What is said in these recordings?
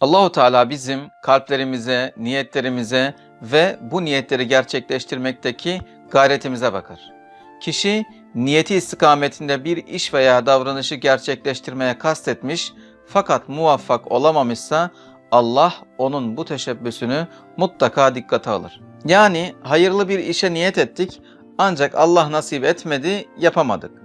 Allahu Teala bizim kalplerimize, niyetlerimize ve bu niyetleri gerçekleştirmekteki gayretimize bakar. Kişi niyeti istikametinde bir iş veya davranışı gerçekleştirmeye kastetmiş fakat muvaffak olamamışsa Allah onun bu teşebbüsünü mutlaka dikkate alır. Yani hayırlı bir işe niyet ettik ancak Allah nasip etmedi, yapamadık.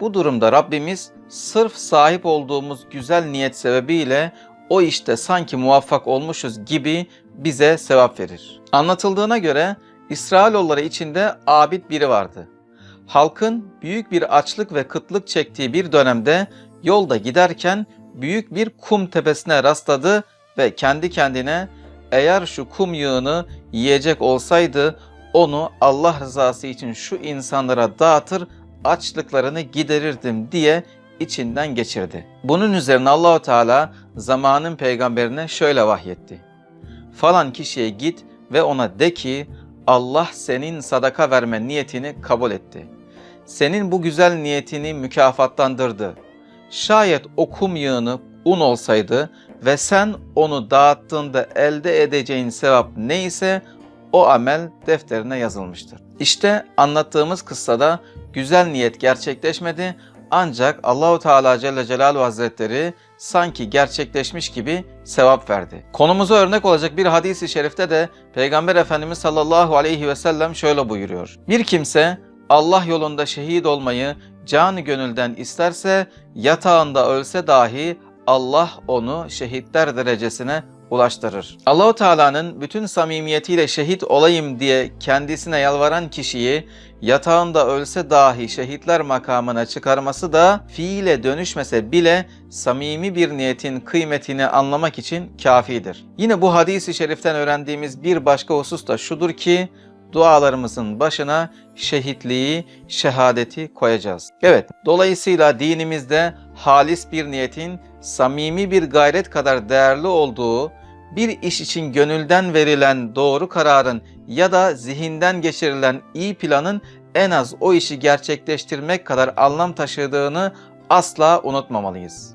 Bu durumda Rabbimiz sırf sahip olduğumuz güzel niyet sebebiyle o işte sanki muvaffak olmuşuz gibi bize sevap verir. Anlatıldığına göre İsrailoğulları içinde abid biri vardı. Halkın büyük bir açlık ve kıtlık çektiği bir dönemde yolda giderken büyük bir kum tepesine rastladı ve kendi kendine eğer şu kum yığını yiyecek olsaydı onu Allah rızası için şu insanlara dağıtır açlıklarını giderirdim diye içinden geçirdi. Bunun üzerine Allahu Teala zamanın peygamberine şöyle vahyetti. Falan kişiye git ve ona de ki Allah senin sadaka verme niyetini kabul etti. Senin bu güzel niyetini mükafatlandırdı. Şayet o kum yığını un olsaydı ve sen onu dağıttığında elde edeceğin sevap neyse o amel defterine yazılmıştır. İşte anlattığımız kıssada güzel niyet gerçekleşmedi ancak Allahu Teala Celle Celaluhu Hazretleri sanki gerçekleşmiş gibi sevap verdi. Konumuza örnek olacak bir hadisi şerifte de Peygamber Efendimiz sallallahu aleyhi ve sellem şöyle buyuruyor. Bir kimse Allah yolunda şehit olmayı canı gönülden isterse yatağında ölse dahi Allah onu şehitler derecesine ulaştırır. Allahu Teala'nın bütün samimiyetiyle şehit olayım diye kendisine yalvaran kişiyi yatağında ölse dahi şehitler makamına çıkarması da fiile dönüşmese bile samimi bir niyetin kıymetini anlamak için kafidir. Yine bu hadisi şeriften öğrendiğimiz bir başka husus da şudur ki dualarımızın başına şehitliği, şehadeti koyacağız. Evet, dolayısıyla dinimizde halis bir niyetin samimi bir gayret kadar değerli olduğu, bir iş için gönülden verilen doğru kararın ya da zihinden geçirilen iyi planın en az o işi gerçekleştirmek kadar anlam taşıdığını asla unutmamalıyız.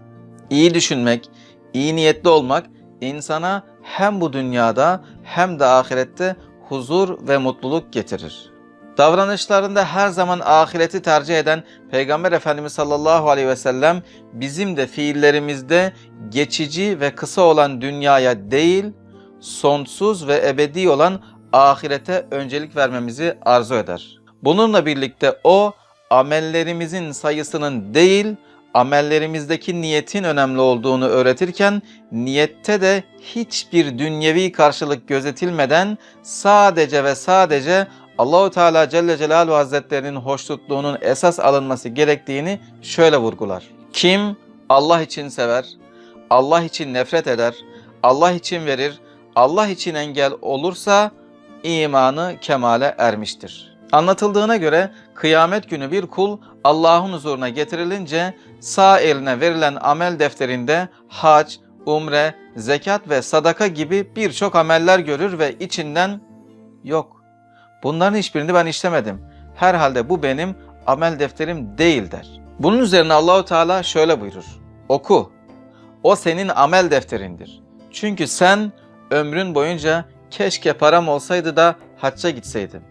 İyi düşünmek, iyi niyetli olmak insana hem bu dünyada hem de ahirette huzur ve mutluluk getirir. Davranışlarında her zaman ahireti tercih eden Peygamber Efendimiz sallallahu aleyhi ve sellem bizim de fiillerimizde geçici ve kısa olan dünyaya değil, sonsuz ve ebedi olan ahirete öncelik vermemizi arzu eder. Bununla birlikte o amellerimizin sayısının değil, amellerimizdeki niyetin önemli olduğunu öğretirken niyette de hiçbir dünyevi karşılık gözetilmeden sadece ve sadece Allahu Teala Celle Celaluhu Hazretlerinin hoşnutluğunun esas alınması gerektiğini şöyle vurgular. Kim Allah için sever, Allah için nefret eder, Allah için verir, Allah için engel olursa imanı kemale ermiştir. Anlatıldığına göre kıyamet günü bir kul Allah'ın huzuruna getirilince sağ eline verilen amel defterinde hac, umre, zekat ve sadaka gibi birçok ameller görür ve içinden yok. Bunların hiçbirini ben işlemedim. Herhalde bu benim amel defterim değil der. Bunun üzerine Allahu Teala şöyle buyurur. Oku. O senin amel defterindir. Çünkü sen ömrün boyunca keşke param olsaydı da hacca gitseydim.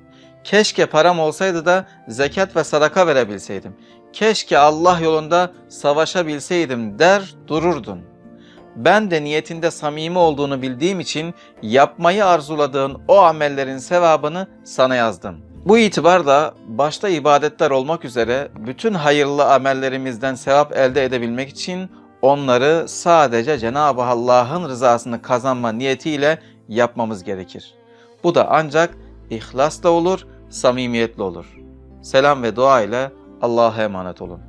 Keşke param olsaydı da zekat ve sadaka verebilseydim. Keşke Allah yolunda savaşabilseydim der dururdun. Ben de niyetinde samimi olduğunu bildiğim için yapmayı arzuladığın o amellerin sevabını sana yazdım. Bu itibarla başta ibadetler olmak üzere bütün hayırlı amellerimizden sevap elde edebilmek için onları sadece Cenab-ı Allah'ın rızasını kazanma niyetiyle yapmamız gerekir. Bu da ancak ihlasla olur, samimiyetle olur. Selam ve dua ile Allah'a emanet olun.